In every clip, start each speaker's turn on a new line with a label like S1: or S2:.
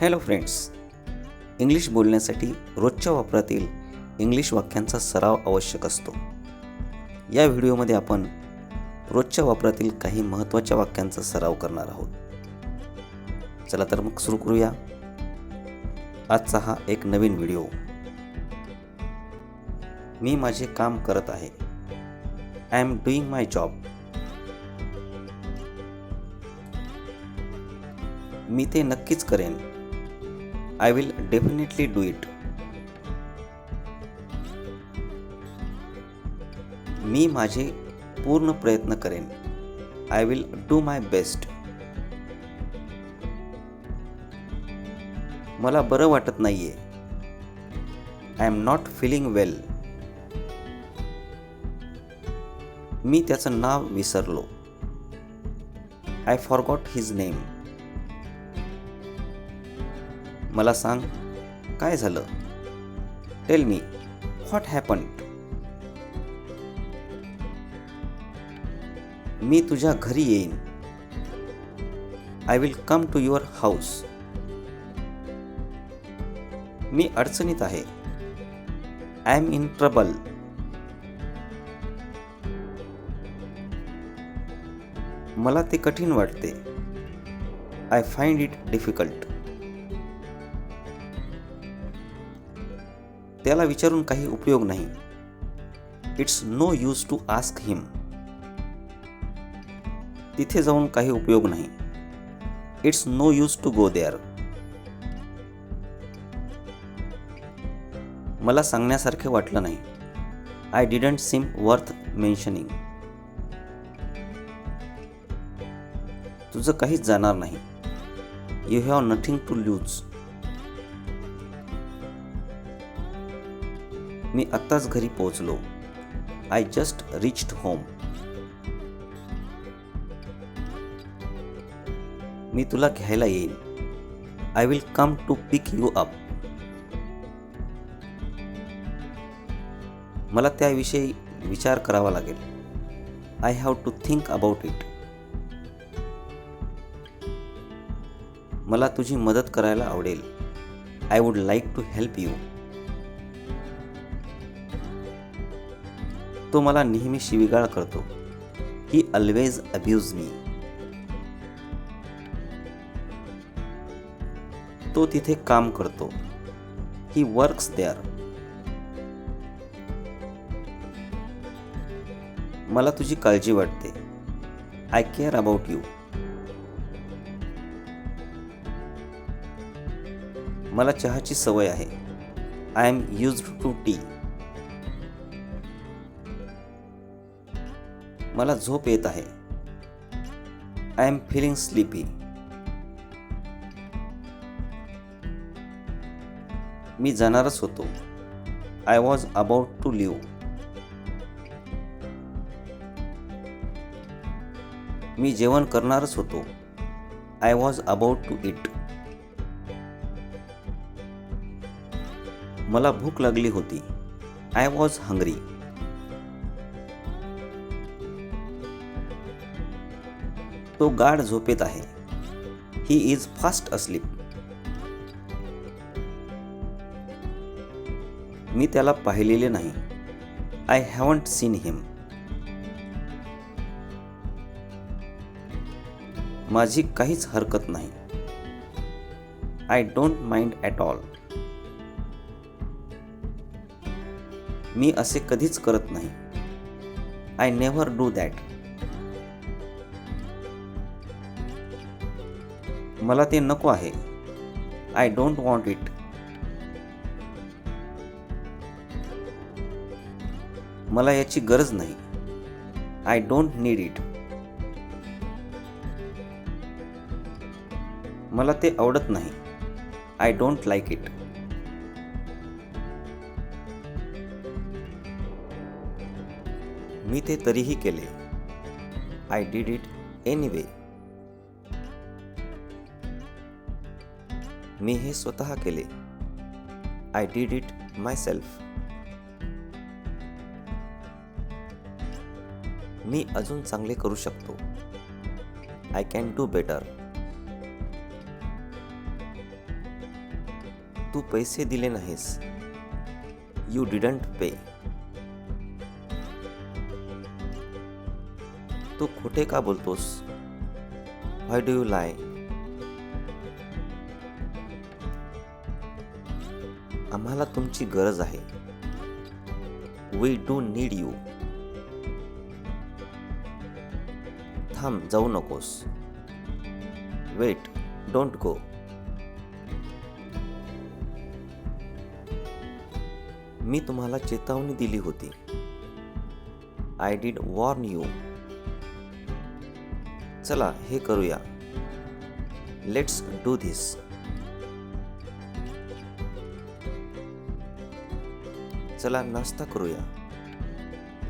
S1: Hello friends English बोलण्यासाठी रोजच्या वापरातील इंग्लिश वाक्यांचा सराव आवश्यक असतो. या व्हिडिओमध्ये आपण रोजच्या वापरातील काही महत्त्वाच्या वाक्यांचा सराव करणार आहोत. चला तर मग सुरू करूया. आजचा हा एक नवीन व्हिडिओ. मी माझे काम करत आहे. I am doing my job. मी ते नक्कीच करेन. I will definitely do it मी माझे पूर्ण प्रयत्न करेन. I will do my best मला बरं वाटत नाहीये. I am not feeling well मी त्याचं नाव विसरलो. आय फॉरगॉट हिज नेम मला सांग काय झालं? टेल मी व्हॉट हॅपन मी तुझ्या घरी येईन. I will come to your house मी अडचणीत आहे. आय एम इन ट्रबल मला ते कठीण वाटते. आय फाइंड इट डिफिकल्ट त्याला विचारून काही उपयोग नाही. It's no use to ask him तिथे जाऊन काही उपयोग नाही. It's no use to go there मला सांगण्यासारखे वाटलं नाही. I didn't seem worth mentioning तुझं काहीच जाणार नाही. You have nothing to lose मी आत्ताच घरी पोहोचलो. आय जस्ट रिच्ड होम मी तुला घ्यायला येईन. I will come to pick you up मला त्याविषयी विचार करावा लागेल. I have to think about it मला तुझी मदत करायला आवडेल. I would like to help you तो मला नेहमी शिविगाळ करतो. ही ऑलवेज अब्यूज मी तो तिथे काम करतो. ही वर्क्स देअर मला तुझी काळजी वाटते. आय केअर अबाउट यू मला चहाची सवय आहे. I am use to tea मला झोप येत आहे. आय एम फिलिंग स्लीपी मी जाणारच होतो. I was about to leave मी जेवण करणारच होतो. I was about to eat मला भूक लागली होती. आय वॉज हंग्री तो गाढ झोपेत आहे. ही इज फास्ट अस्लीप मी त्याला पाहिलेले नाही. आय हॅवंट सीन हिम माझी काहीच हरकत नाही. I don't mind at all मी असे कधीच करत नाही. आय नेव्हर डू दॅट मला ते नको आहे. आय डोंट वॉन्ट इट मला याची गरज नाही. आय डोंट नीड इट मला ते आवडत नाही. आय डोंट लाईक इट मी ते तरीही केले. आय डीड इट एनिवे मी हे स्वतः केले. I did it myself मी अजून चांगले करू शकतो. आय कॅन डू बेटर तू पैसे दिले नाहीस. यू डिडंट पे तू खोटे का बोलतोस? व्हाय डू यू लाय आम्हाला तुमची गरज आहे. वी डू नीड यू थांब जाऊ नकोस. वेट डोंट गो मी तुम्हाला चेतावणी दिली होती. आय डीड वॉर्न यू चला हे करूया. लेट्स डू धिस चला नाश्ता करूया.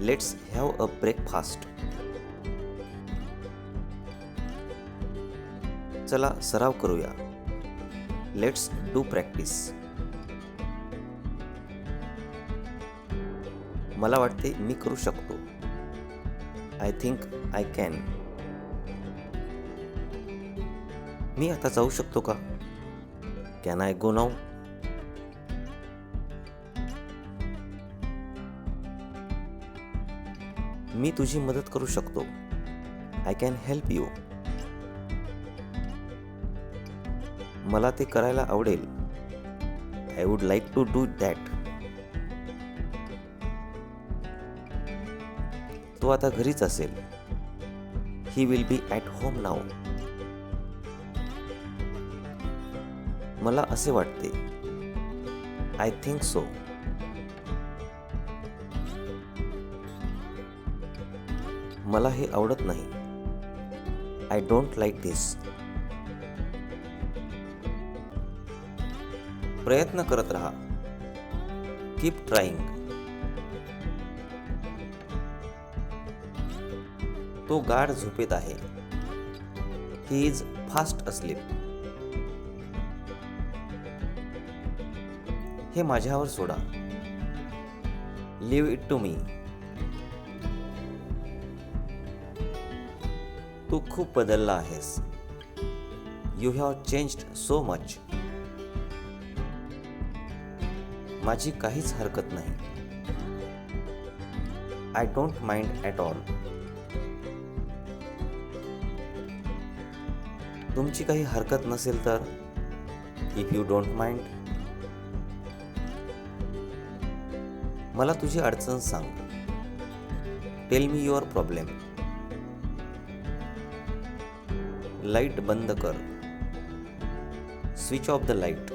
S1: लेट्स हॅव अ ब्रेकफास्ट चला सराव करूया. लेट्स डू प्रॅक्टिस मला वाटते मी करू शकतो. आय थिंक आय कॅन मी आता जाऊ शकतो का? कॅन आय गो नाव मी तुझी मदत करू शकतो. आय कॅन हेल्प यू मला ते करायला आवडेल. I would like to do that तो आता घरीच असेल. He will be at home now मला असे वाटते. आय थिंक सो मला हे आवडत नाही. आय डोंट लाईक दिस प्रयत्न करत राहा. कीप ट्राईंग तो गाढ झोपेत आहे. ही इज फास्ट अस्लीप हे माझ्यावर सोडा. लिव्ह इट टू मी तू खूप बदलला आहेस. You have changed so much माझी काहीच हरकत नाही. I don't mind at all तुमची काही हरकत नसेल तर इफ यू डोंट माइंड मला तुझी अडचण सांग. Tell me your problem light बंद कर. स्विच ऑफ द लाइट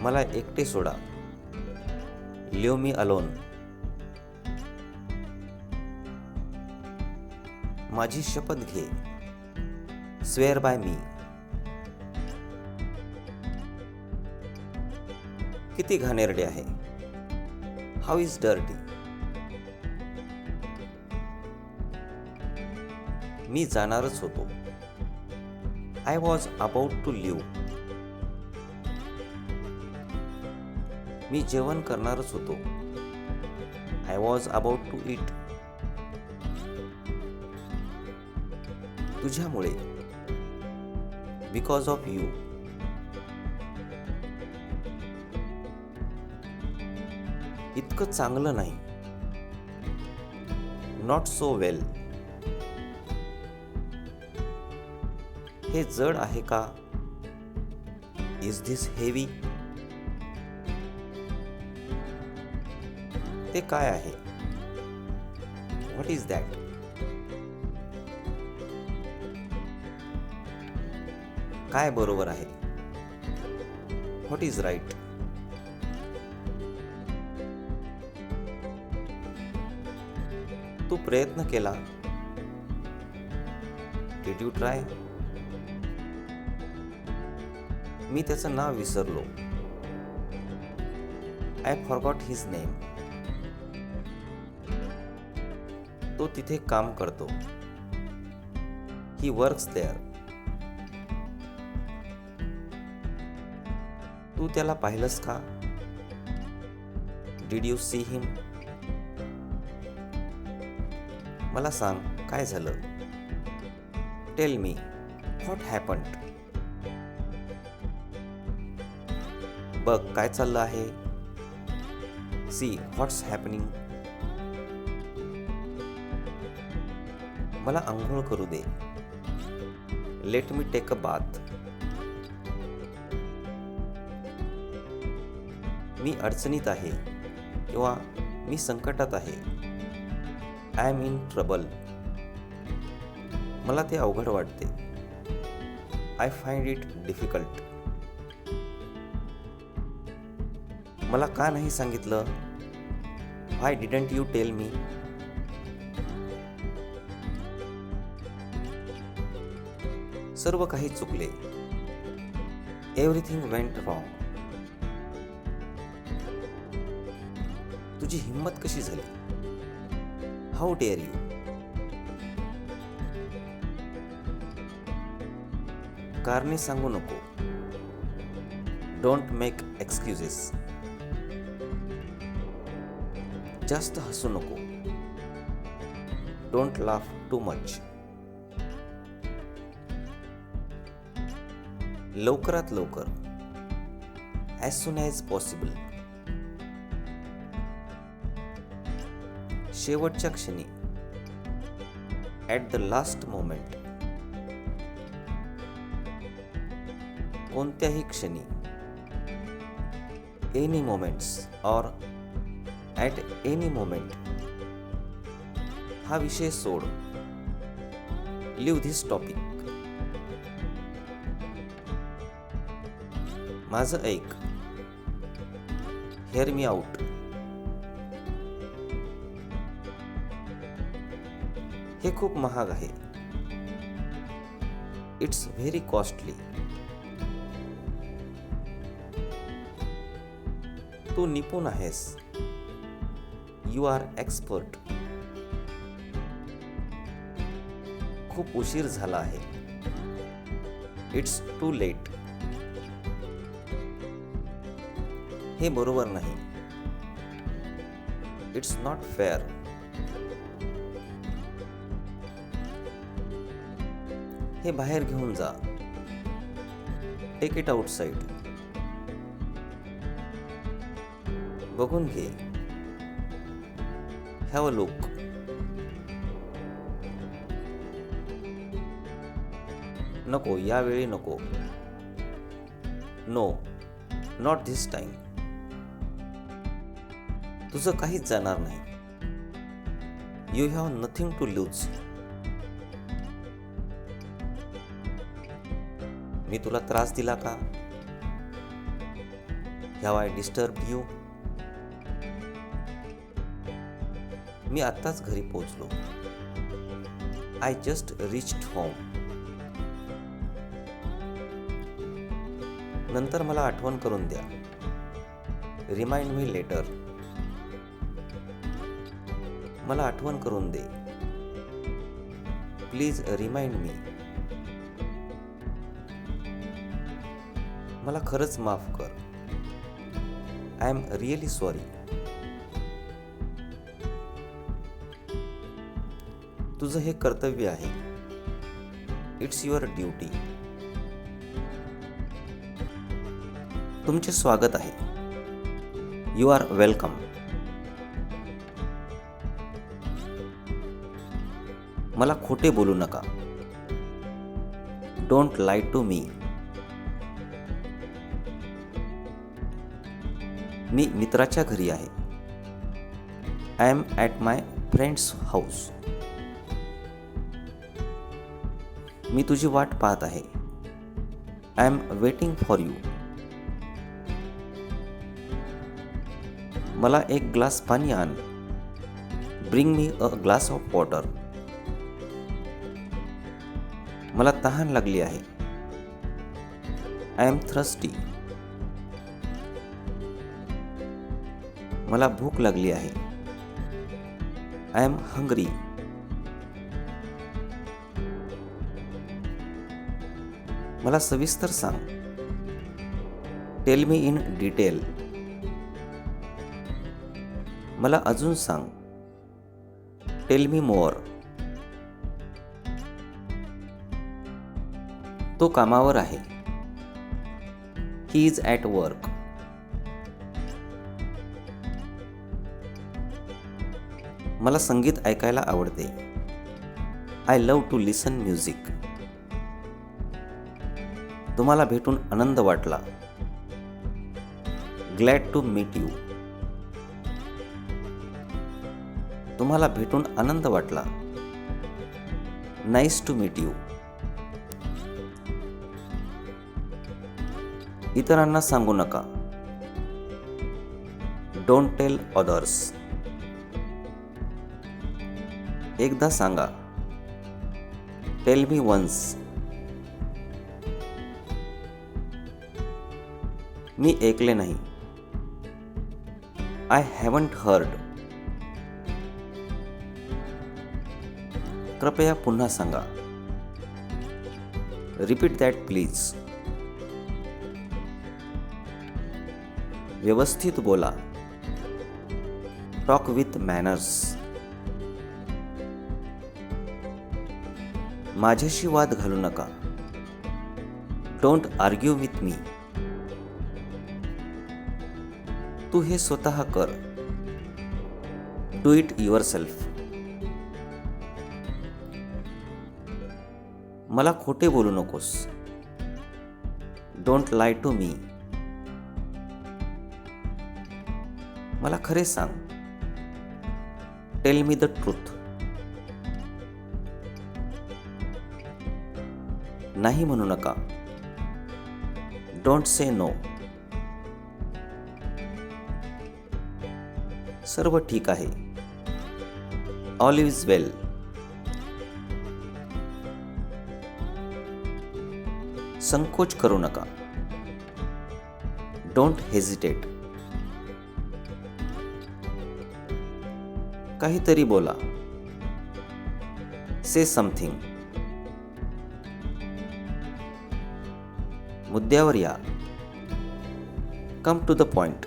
S1: मला एकटे सोडा. लिव मी अलोन माझी शपथ घे. स्वेअर बाय मी किती घाणेरडे आहे. हाऊ इज डर्टी मी जाणारच होतो. I was about to leave मी जेवण करणारच होतो. I was about to eat तुझ्यामुळे. बिकॉज ऑफ यू इतकं चांगलं नाही. नॉट सो वेल हे जड आहे का? इज धिस हेवी ते काय आहे? व्हॉट इज दॅट काय बरोबर आहे? व्हॉट इज राईट तू प्रयत्न केला. डिड यू ट्राय मी त्याचं नाव विसरलो. आय फॉरगॉट हिज नेम तो तिथे काम करतो. ही वर्क्स देअर तू त्याला पाहिलंस का? डीड यू सी हिम मला सांग काय झालं? टेल मी व्हॉट हॅपन्ड बघ काय चाललं आहे. सी व्हॉट्स हॅपनिंग मला आंघोळ करू दे. Let me take a bath मी अडचणीत आहे किंवा मी संकटात आहे. आय एम इन ट्रबल मला ते अवघड वाटते. आय फाइंड इट डिफिकल्ट मला का नाही सांगितलं? Why didn't you tell me सर्व काही चुकले. एव्हरीथिंग वेंट रॉंग तुझी हिंमत कशी झाली? हाऊ डेअर यू कारणे सांगू नको. डोंट मेक एक्सक्युजेस जास्त हसू नको. डोंट लाफ टू मच लवकरात लवकर. ॲज सुन ॲज पॉसिबल शेवटच्या क्षणी. ॲट द लास्ट मोमेंट कोणत्याही क्षणी. Any moments or at any moment हा विषय सोड. लिव्ह धिस टॉपिक माझं ऐक. हेअर मी आउट हे खूप महाग आहे. इट्स व्हेरी कॉस्टली तू निपुण आहेस. यू आर एक्सपर्ट खूप उशीर झाला आहे. इट्स टू लेट हे बरोबर नाही. इट्स नॉट फेअर हे बाहेर घेऊन जा. टेक इट आउटसाइड बघून घे. हॅव अ लुक नको यावेळी नको. नो नॉट धिस टाइम तुझं काहीच जाणार नाही. You have nothing to lose मी तुला त्रास दिला का? हॅव आय डिस्टर्ब यू मी आत्ताच घरी पोहोचलो. आय जस्ट रिच्ड होम नंतर मला आठवण करून द्या. रिमाइंड मी लेटर मला आठवण करून दे. प्लीज रिमाइंड मी मला खरंच माफ कर. आय एम रिअली सॉरी तुझं हे कर्तव्य आहे. इट्स युअर ड्युटी तुमचे स्वागत आहे. यू आर वेलकम मला खोटे बोलू नका. डोंट लाय टू मी मी मित्राच्या घरी आहे. I am at my friend's house मी तुझी वाट पाहत आहे. I am waiting for you मला एक ग्लास पाणी आण. Bring me a glass of water मला तहान लागली आहे. आय एम थ्रस्टी मला भूक लागली आहे. आय एम हंग्री मला सविस्तर सांग. टेल मी इन डिटेल मला अजून सांग. टेल मी मोर तो कामावर आहे. ही इज ॲट वर्क मला संगीत ऐकायला आवडते. I love to listen music तुम्हाला भेटून आनंद वाटला. ग्लॅड टू मीट यू तुम्हाला भेटून आनंद वाटला. नाईस टू मीट यू इतरांना सांगू नका. डोंट टेल अदर्स एकदा सांगा. टेल मी वन्स मी ऐकले नाही. आय हॅवंट हर्ड कृपया पुन्हा सांगा. रिपीट दॅट प्लीज व्यवस्थित बोला. टॉक विथ मॅनर्स माझ्याशी वाद घालू नका. डोंट आर्ग्यू विथ मी तू हे स्वतः कर. डू इट युअर सेल्फ मला खोटे बोलू नकोस. डोंट लाय टू मी मला खरे सांग. टेल मी द ट्रूथ नाही म्हणू नका. डोंट से नो सर्व ठीक आहे. ऑल इज़ वेल संकोच करू नका. डोंट हेजिटेट काहीतरी बोला. से समथिंग मुद्द्यावर या. कम टू द पॉइंट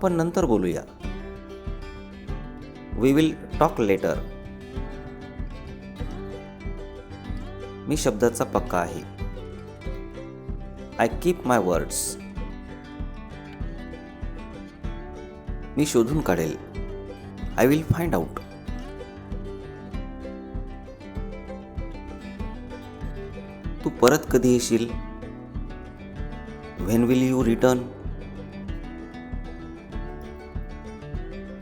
S1: आपण नंतर बोलूया. वी विल टॉक लेटर मी शब्दाचा पक्का आहे. आय कीप माय वर्ड्स मी शोधून काढेल. आय विल फाइंड आउट तू परत कधी येशील? व्हेन विल यू रिटर्न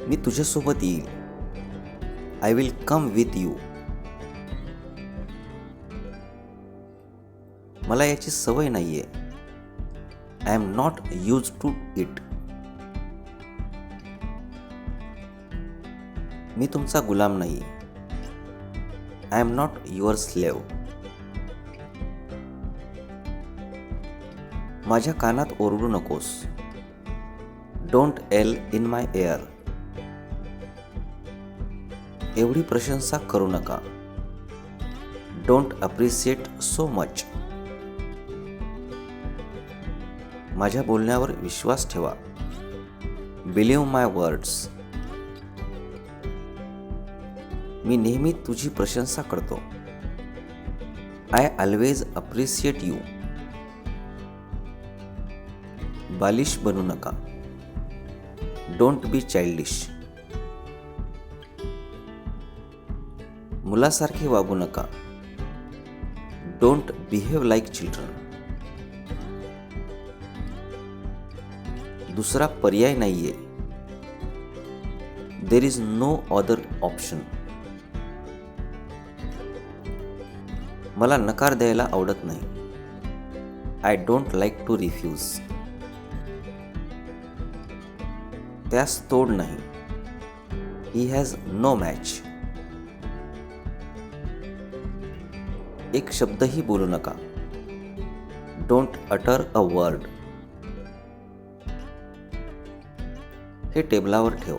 S1: मी तुझ्यासोबत येईल. I will come with you मला याची सवय नाहीये. I am not use to it मी तुमचा गुलाम नाही. I am not your slave माझ्या कानात ओरडू नकोस. Don't yell in my ear एवढी प्रशंसा करू नका. डोंट अप्रिशिएट सो मच माझ्या बोलण्यावर विश्वास ठेवा. बिलीव्ह माय वर्ड्स मी नेहमी तुझी प्रशंसा करतो. आय ऑलवेज अप्रिशिएट यू बालिश बनू नका. डोंट बी चाइल्डिश मुलासारखे वागू नका. डोंट बिहेव लाईक चिल्ड्रन दुसरा पर्याय नाहीये. There is no other option मला नकार द्यायला आवडत नाही. I don't like to refuse त्यास तोड नाही. ही हॅज नो मॅच एक शब्दही बोलू नका. डोंट अटर अ वर्ड हे टेबलावर ठेव.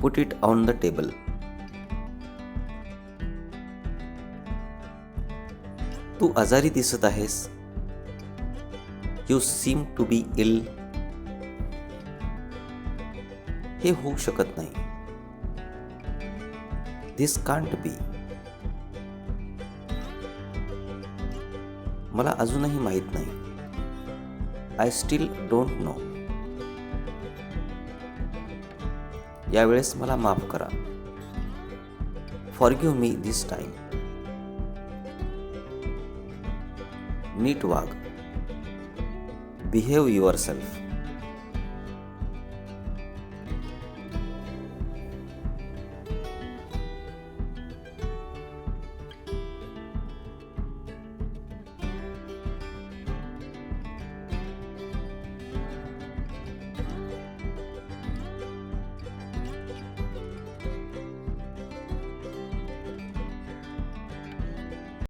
S1: Put it on the table तू आजारी दिसत आहेस. You seem to be ill हे होऊ शकत नाही. दिस कांट बी मला अजूनही माहीत नाही. आय स्टील डोंट नो यावेळेस मला माफ करा. फॉरगिव्ह मी दिस टाईम नीट वाघ बिहेव युअर सेल्फ